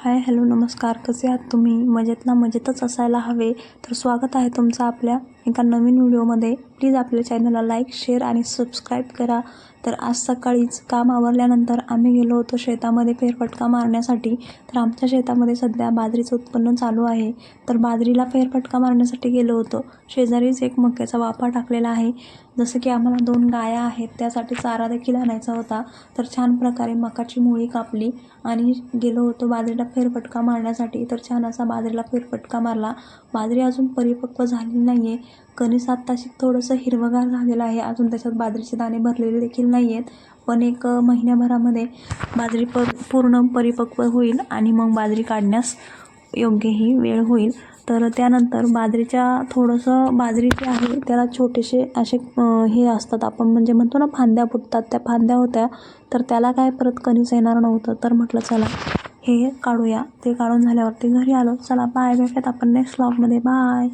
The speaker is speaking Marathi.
हाय हॅलो नमस्कार. कसे आहात तुम्ही? मजेत ना? मजेतच असायला हवे. तर स्वागत आहे तुमचं आपल्या एका नवीन व्हिडिओमध्ये प्लीज आपल्या चॅनलला लाईक शेअर आणि सबस्क्राईब करा. तर आज सकाळीच काम आवरल्यानंतर आम्ही गेलो होतो शेतामध्ये फेरफटका मारण्यासाठी. तर आमच्या शेतामध्ये सध्या बाजरीचं उत्पन्न चालू आहे. तर बाजरीला फेरफटका मारण्यासाठी गेलो होतो. शेजारीच एक मक्याचा वाफा टाकलेला आहे. जसं की आम्हाला दोन गाया आहेत त्यासाठी चारा देखील आणायचा होता. तर छान प्रकारे मकाची मुळी कापली आणि गेलो होतो बाजरीला फेरफटका मारण्यासाठी. तर छान असा बाजरीला फेरफटका मारला. बाजरी अजून परिपक्व झालेली नाही आहे कणीस आत्ताशी थोडंसं हिरवंगार झालेलं आहे. अजून त्याच्यात बाजरीचे दाणे भरलेले देखील नाही आहेत पण एक महिन्याभरामध्ये बाजरी प पूर्ण परिपक्व होईल आणि मग बाजरी काढण्यास योग्य ही वेळ होईल. तर त्यानंतर बाजरीच्या थोडंसं बाजरी जे आहे त्याला छोटेसे असे हे असतात. आपण म्हणजे म्हणतो ना फांद्या फुटतात. त्या फांद्या होत्या. तर त्याला काय परत कणीस येणार नव्हतं. तर म्हटलं चला हे काढूया. ते काढून झाल्यावरती घरी आलो. चला बाय भेटत आपण नेक्स्ट व्लॉगमध्ये बाय